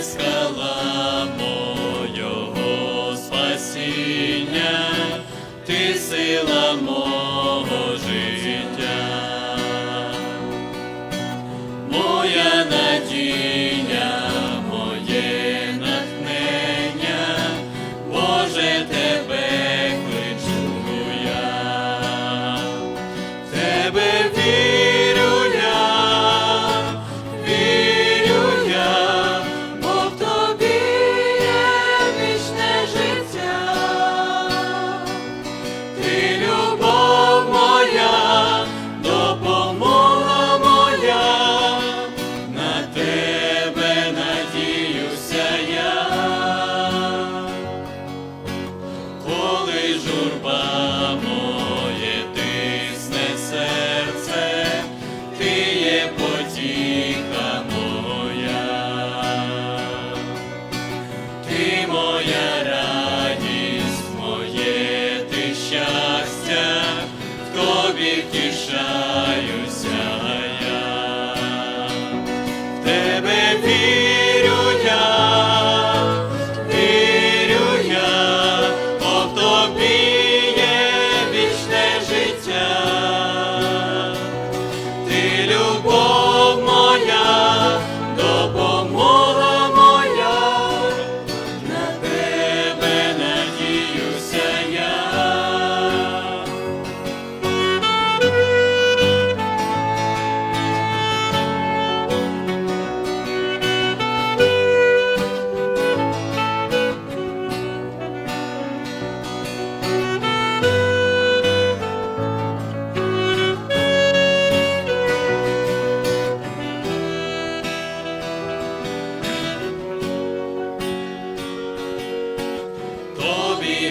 є скала ти сила мого життя, моя надія. віки.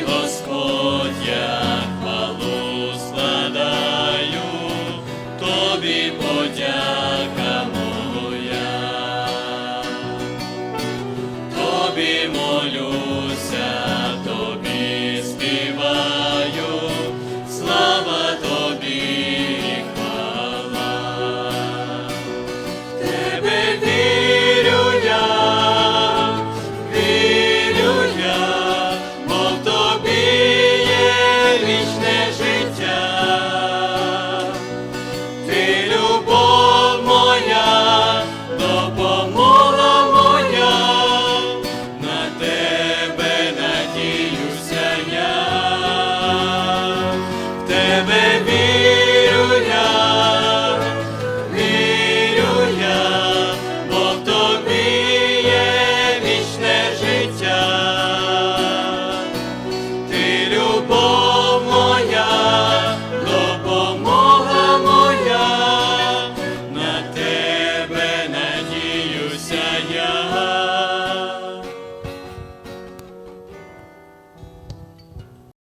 Господь, я хвалу складаю, тобі подяка.